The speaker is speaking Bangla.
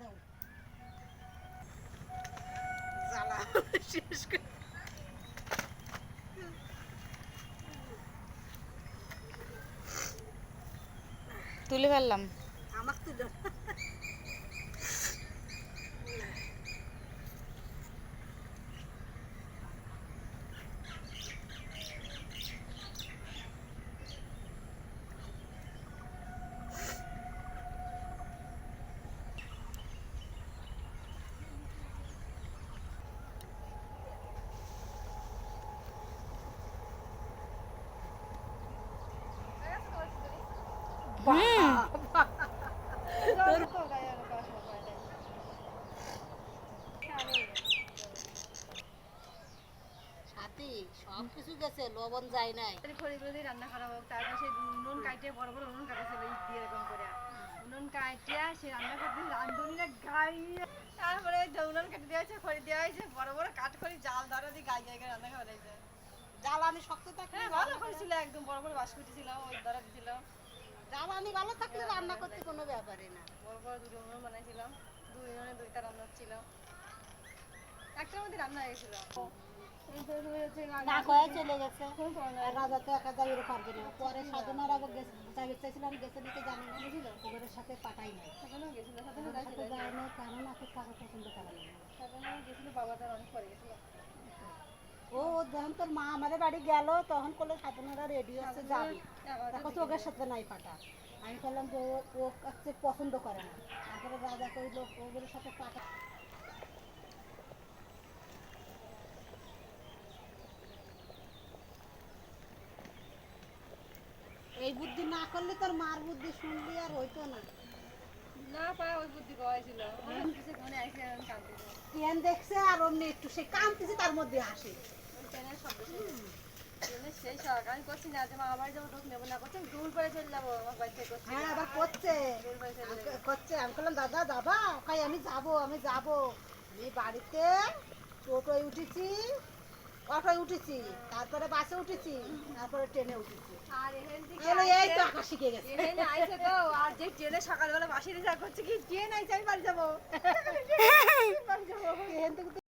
দাও তুলে ফেললাম। আমার তুলো হুম সাথী সব কিছু গেছে লবণ যায় নাই। খড়িগুলো দিয়ে রান্না খারাপ হোক তারপর সেই নুন কাটে বড় বড় নুন কাটাছিল ইট দিয়ে এরকম করে। নুন কাটিয়া সে রান্না করতে রান্ধুনিরা গাইয়ে তারপরে উনুন কেটে দেওয়া হয়েছে খড়ি দেওয়া হয়েছে বড় বড় কাঠ খড়ি জাল ধরা দিয়ে গাই গাই রান্না করা হয়েছে। জ্বালানি শক্ত থাকলে হ্যাঁ ভালো করেছিল একদম বড় বড় বাসকুটি ছিল ওই ধরা দিছিল। জ্বালানি ভালো থাকলে রান্না করতে কোনো ব্যাপারই না। বড় বড় দুটো উনুন বানাইছিলাম দুই উনুনে দুইটা রান্না ছিল একটার মধ্যে রান্না হয়ে গেছিল না কয়ে চলে গেছে। রাজা তো একা যাবে পারবে না পরে সাধনার আবার গেছে। চাইছিলাম গেছে দিতে জানি না। ওদের সাথে পাঠাই নাই। গেছিল যায় না কারণ আছে কারও পছন্দ করে না গেছিল বাবা তার অনেক পরে গেছিল। ও যখন তোর মা আমাদের বাড়ি গেল তখন করল সাধনারা রেডি আছে যাবে। তখন তো ওদের সাথে নাই পাঠা। আমি বললাম যে ও ও পছন্দ করে না। তারপরে রাজা কইলো ওদের সাথে পাঠা এই বুদ্ধি না করলে তোর মার বুদ্ধি শুনলি আর হইতো না। না পায় ওই বুদ্ধি কয়েছিল কিছু আমি দেখছে আর অমনি একটু? সে কাঁদতেছে তার মধ্যে আসে ওই ট্রেনের শব্দ শুনে ট্রেনের সেই শখ? আমি করছি না যে মা আমার নেব না করছি দূর করে চলে যাব আমার বাড়ি থেকে হ্যাঁ আবার করছে। আমি বললাম দাদা যাবা? আমি যাব আমি যাব। আমি বাড়িতে টোটোয় উঠেছি অটোয় উঠেছি তারপরে বাসে উঠেছি তারপরে ট্রেনে উঠেছি। আর এখান থেকে এই তো শিখে গেছে। তো আর যে ট্রেনে সকালবেলা বাসি রিজার্ভ করছে কি? ট্রেন আইসে আমি বাড়ি যাব। বাড়ি যাব। এখান থেকে তো